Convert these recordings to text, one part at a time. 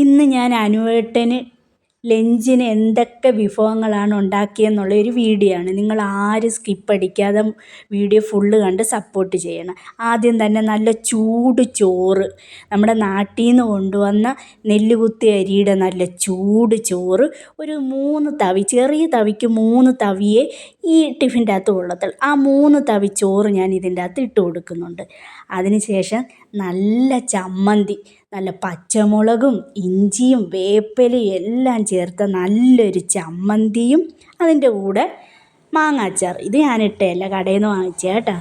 ഇന്ന് ഞാൻ അനുവേട്ടന് ലഞ്ചിന് എന്തൊക്കെ വിഭവങ്ങളാണ് ഉണ്ടാക്കിയെന്നുള്ള ഒരു വീഡിയോ ആണ്. നിങ്ങൾ ആരും സ്കിപ്പ് അടിക്കാതെ വീഡിയോ ഫുള്ള് കണ്ട് സപ്പോർട്ട് ചെയ്യണം. ആദ്യം തന്നെ നല്ല ചൂട് ചോറ്. നമ്മുടെ നാട്ടിൽ നിന്ന് കൊണ്ടുവന്ന നെല്ലുകുത്തി അരിയുടെ നല്ല ചൂട് ചോറ്. ഒരു മൂന്ന് തവി ചെറിയ തവിക്ക് മൂന്ന് തവിയെ ഈ ടിഫിന്റെ അകത്ത് കൊള്ളത്തുള്ളൂ ആ മൂന്ന് തവി ചോറ് ഞാൻ ഇതിന്റെ അകത്ത് ഇട്ട് കൊടുക്കുന്നുണ്ട്. അതിന് ശേഷം നല്ല ചമ്മന്തി. നല്ല പച്ചമുളകും ഇഞ്ചിയും വേപ്പിലയും എല്ലാം ചേർത്ത നല്ലൊരു ചമ്മന്തിയും അതിന്റെ കൂടെ മാങ്ങാച്ചാർ. ഇത് ഞാൻ ഇട്ടയല്ല കടയിൽ നിന്ന് വാങ്ങിച്ച കേട്ടോ.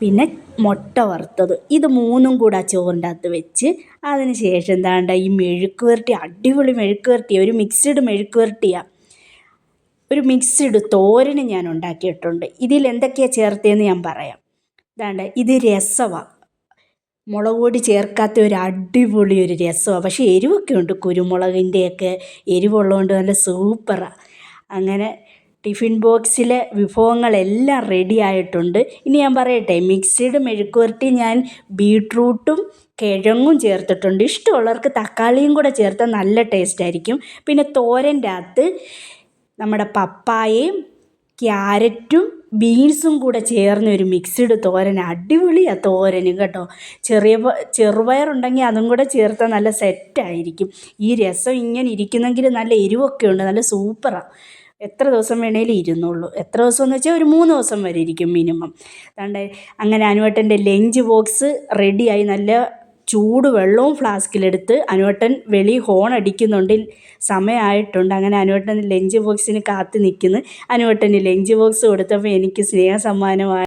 പിന്നെ മുട്ട വറുത്തത്. ഇത് മൂന്നും കൂടെ ആ ചോറിന്റെ അകത്ത് വെച്ച് അതിന് ശേഷം എന്താണ്ട ഈ മെഴുക്ക് വരട്ടി അടിപൊളി മെഴുക്ക് വരട്ടിയ ഒരു മിക്സ്ഡ് മെഴുക്ക് വരട്ടിയാണ് ഒരു മിക്സ്ഡ് തോരന് ഞാൻ ഉണ്ടാക്കിയിട്ടുണ്ട്. ഇതിൽ എന്തൊക്കെയാണ് ചേർത്തതെന്ന് ഞാൻ പറയാം. ഇതാണ്ട് ഇത് രസമാണ് മുളക് പൊടി ചേർക്കാത്ത ഒരു അടിപൊളി ഒരു രസമാണ്. പക്ഷേ എരിവൊക്കെ ഉണ്ട്. കുരുമുളകിന്റെയൊക്കെ എരിവുള്ളതുകൊണ്ട് നല്ല സൂപ്പറാണ് അങ്ങനെ ടിഫിൻ ബോക്സിലെ വിഭവങ്ങളെല്ലാം റെഡി ആയിട്ടുണ്ട്. ഇനി ഞാൻ പറയട്ടെ മിക്സിഡ് മെഴുക്കുവരട്ടി ഞാൻ ബീട്രൂട്ടും കിഴങ്ങും ചേർത്തിട്ടുണ്ട്. ഇഷ്ടമുള്ളവർക്ക് തക്കാളിയും കൂടെ ചേർത്താൽ നല്ല ടേസ്റ്റ് ആയിരിക്കും പിന്നെ തോരന്റെ അകത്ത് നമ്മുടെ പപ്പായയും ക്യാരറ്റും ബീൻസും കൂടെ ചേർന്ന് ഒരു മിക്സ്ഡ് തോരൻ അടിപൊളിയാണ് തോരനും കേട്ടോ. ചെറിയ ചെറുപയറുണ്ടെങ്കിൽ അതും കൂടെ ചേർത്താൽ നല്ല സെറ്റായിരിക്കും ഈ രസം ഇങ്ങനെ ഇരിക്കുന്നെങ്കിൽ നല്ല എരിവൊക്കെ ഉണ്ട് നല്ല സൂപ്പറാണ് എത്ര ദിവസം വേണേലും ഇരുന്നുള്ളൂ എത്ര ദിവസം എന്ന് വെച്ചാൽ ഒരു മൂന്ന് ദിവസം വരെ ഇരിക്കും മിനിമം അതുകൊണ്ട് അങ്ങനെ അനുവേട്ടന്റെ ലഞ്ച് ബോക്സ് റെഡിയായി നല്ല ചൂട് വെള്ളവും ഫ്ലാസ്കിലെടുത്ത് അനുവേട്ടൻ വെളി ഹോൺ അടിക്കുന്നുണ്ട് സമയമായിട്ടുണ്ട് അങ്ങനെ അനുവേട്ടൻ ലഞ്ച് ബോക്സിന് കാത്ത് നിൽക്കുന്നു. അനുവേട്ടന് ലഞ്ച് ബോക്സ് കൊടുത്തപ്പോൾ എനിക്ക് സ്നേഹ സമ്മാനമായി